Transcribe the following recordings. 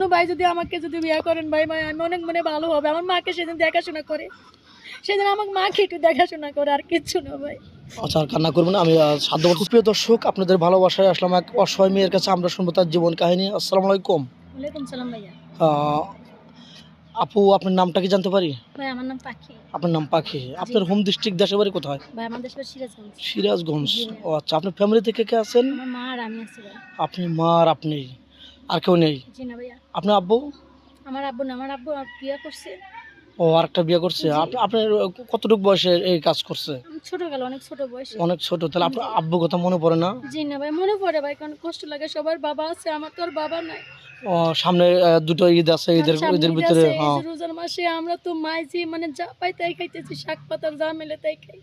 তো ভাই যদি আমাকে যদি বিয়ে করেন ভাই ভাই আমি অনেক মনে ভালো হবে। আমার মাকে সেদিন দেখাশোনা করে। সেদিন আমাকে মাকে একটু দেখাশোনা করে আর কিচ্ছু না ভাই। আচ্ছা আর কান্না করবেন না, আমি সাধ্যমতো প্রিয় দর্শক আপনাদের ভালোবাসায় আসলাম এক অসহায় মেয়ের কাছে আমরা শুনব তার জীবন কাহিনী। আসসালামু আলাইকুম। ওয়ালাইকুম সালাম ভাইয়া। আপু আপনার নামটা কি জানতে পারি? ভাই আমার নাম পাখি। আপনার নাম পাখি। আপনার হোম ডিস্ট্রিক্ট দেশের বাড়ি কোথায়? ভাই আমার দেশের সিরাজগঞ্জ। সিরাজগঞ্জ। ও আচ্ছা আপনার ফ্যামিলি থেকে কে আছেন? আমার মা আর আমি আছি ভাই। আপনি মা আর আপনি? আর কেউ নেই? জি না ভাইয়া। আপনার আব্বু? আমার আব্বু না আমার আব্বু বিয়ে করছে। ও আরেকটা বিয়ে করছে। আপ- আপনার কতটুকু বয়সে এই কাজ করছে? ছোট গেল অনেক ছোট বয়স। অনেক ছোট তাহলে আপনার আব্বু কথা মনে পড়ে না? জি না ভাই মনে পড়ে ভাই কারণ কষ্ট লাগে সবার বাবা আছে আমার তো আর বাবা নাই। ও, সামনে আহ, দুটো ঈদ আছে ঈদের সামনে ঈদের ঈদ ভিতরে আছে, এই হ্যাঁ। যে রোজার মাসে আমরা তো মাইজি মানে যা পাই তাই খাইতেছি শাক পাতার যা মেলে তাই খাই।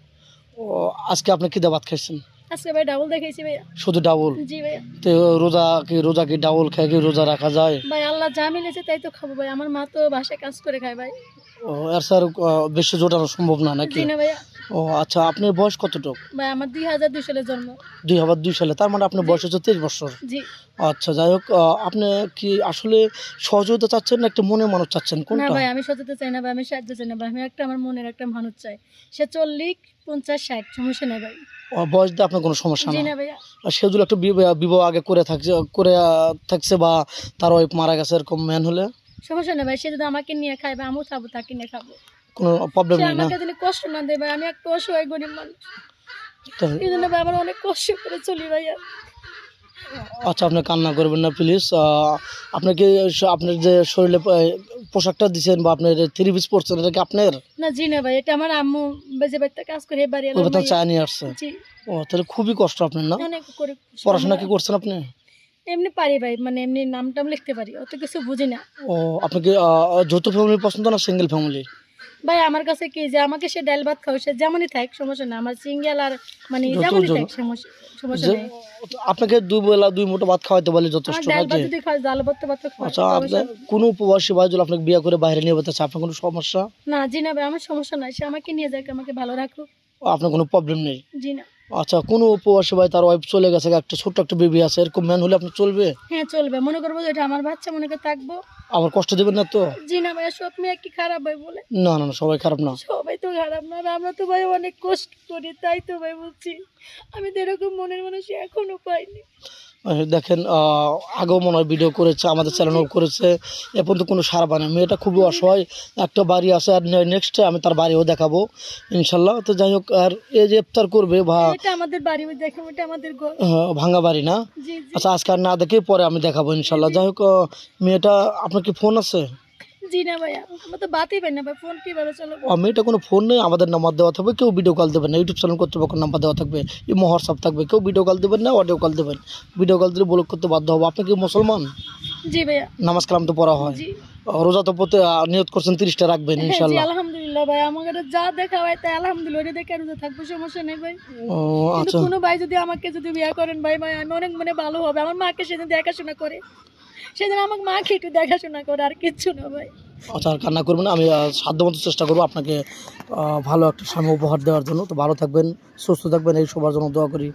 ও, আজকে আপনি কি দাবাত খাইছেন? আজকে ভাই ডাবল দেখাইছি ভাইয়া। শুধু ডাবল জি ভাইয়া। তো রোজা কি রোজা কি ডাবল খায় কি রোজা রাখা যায়? ভাই আল্লাহ যা মিলেছে তাই তো খাব ভাই। আমার মা তো বাসায় কাজ করে খায় ভাই। ও, এর স্যার বেশি জোটানো সম্ভব না নাকি? না ও আচ্ছা আপনার বয়স কতটুকু? ভাই আমার দুই হাজার দুই সালে জন্ম। দুই হাজার দুই সালে তার মানে আপনার বয়স হচ্ছে তেইশ বছর। জি। আচ্ছা যাই হোক আপনি কি আসলে সহযোগিতা চাচ্ছেন না একটা মনের মানুষ চাচ্ছেন? না ভাই আমি সততে চাই না ভাই আমি সাহায্য চাই না ভাই। আমি একটা আমার মনের একটা মানুষ চাই। সে চল্লিশ পঞ্চাশ ষাট সমস্যা নেই ভাই। বয়স দিয়ে আপনার কোনো সমস্যা না। আর সে যদি একটা বিবাহ আগে করে থাকছে করে থাকছে বা তার ওয়াইফ মারা গেছে এরকম ম্যান হলে? সমস্যা নেই ভাই সে যদি আমাকে নিয়ে খায় বা আমিও খাব তাকে নিয়ে খাব। কোনো প্রবলেম নেই না? আমাকে যদি কষ্ট না দেয় ভাই আমি একটা অসহায় গরিব মানুষ। এই জন্য ভাই আমার অনেক কষ্ট করে চলি ভাইয়া। আচ্ছা আপনি কান্না করবেন না প্লিজ আপনি কি স- আপনার যে শরীরে পোশাকটা দিছেন বা আপনার থ্রি পিস পরছেন এটা কি আপনার? না জি না ভাই এটা আমার আম্মু বেজে বাড়িতে কাজ করে বাড়ি ওই কথা। চা নিয়ে আসছে। জি। ও তাহলে খুবই কষ্ট আপনার না? অনেক করে পড়াশোনা কি করছেন আপনি? এমনি পারি ভাই মানে এমনি নাম টাম লিখতে পারি অত কিছু বুঝি না। ও আপনি কি যৌথ ফ্যামিলি পছন্দ না সিঙ্গেল ফ্যামিলি ভাই আমার কাছে কি যে আমাকে সে ডাল ভাত খাও সে যেমনই থাক সমস্যা না আমার সিঙ্গেল আর মানে যেমনই থাক সমস্যা সমস্যা নেই। আপনাকে দুই বেলা দুই মুঠো ভাত খাওয়াইতে বলে যথেষ্ট ডাল ভাত যদি খায় ডাল ভাত ভাত খাওয়া আচ্ছা আপনি কোনো উপবাসী ভাই যদি আপনাকে বিয়ে করে বাইরে নিয়ে যেতে চায় আপনার কোনো সমস্যা? না জি না ভাই আমার সমস্যা নাই। সে আমাকে নিয়ে যাক আমাকে ভালো রাখুক। ও, আপনার কোনো প্রবলেম নেই? জি না। আচ্ছা কোনো উপবাসী ভাই তার ওয়াইফ চলে গেছে একটা ছোট্ট একটা বেবি আছে এরকম ম্যান হলে আপনি চলবে? হ্যাঁ চলবে। মনে করব যে এটা আমার বাচ্চা মনে করে থাকব। আমার কষ্ট দেবেন না তো? জি না ভাই সব মেয়ে কি খারাপ ভাই বলে। না না না সবাই খারাপ না। সবাই তো খারাপ না আমরা তো ভাই অনেক কষ্ট করি তাই তো ভাই বলছি। আমি তো এরকম মনের মানুষ এখনও পাইনি। দেখেন আগেও মনে হয় ভিডিও করেছে আমাদের চ্যানেলও করেছে। এ পর্যন্ত কোনো সারা পায় না মেয়েটা খুবই অসহায়। একটা বাড়ি আছে আর নেক্সটে আমি তার বাড়িও দেখাবো ইনশাল্লাহ। তো যাই হোক আর এ যে ইফতার করবে বা ভাঙ্গা বাড়ি ভাঙা না আচ্ছা আজকে আর না দেখে পরে আমি দেখাবো ইনশাল্লাহ। যাই হোক মেয়েটা আপনার কি ফোন আছে? জি না ভাইয়া আমরা তো বাতই পাই না ভাই ফোন কীভাবে চলো ও, মেয়েটা কোনো ফোন নেই আমাদের নাম্বার দেওয়া থাকবে কেউ ভিডিও কল দেবেন না ইউটিউব চ্যানেল কর্তৃপক্ষের নাম্বার দেওয়া থাকবে ইমো হোয়াটসঅ্যাপ থাকবে কেউ ভিডিও কল দেবেন না অডিও কল দেবেন ভিডিও কল দিলে ব্লক করতে বাধ্য হব। আপনি কি মুসলমান? জি ভাইয়া। নামাজ কালাম তো পড়া হয়। রোজা তো নিয়ত করছেন তিরিশটা রাখবেন হ্যাঁ, ইনশাল্লাহ আলহামদুলিল্লাহ ভাই আমাকে যা দেখা হয় তাই আলহামদুলিল্লাহ ওটা দেখে আর রোজা থাকব সমস্যা নেই ভাই। ও আচ্ছা। কোনো ভাই যদি আমাকে যদি বিয়ে করেন ভাই ভাই আমি অনেক মানে ভালো হবে আমার মাকে সেদিন দেখাশোনা করে। সেদিন আমাকে মাকে একটু দেখাশোনা করে, আর কিচ্ছু না ভাই। আচ্ছা কান্না করবেন না, আমি সাধ্য সাধ্যমতো চেষ্টা করব আপনাকে ভালো একটা স্বামী উপহার দেওয়ার জন্য। তো ভালো থাকবেন, সুস্থ থাকবেন, এই সবার জন্য দোয়া করি।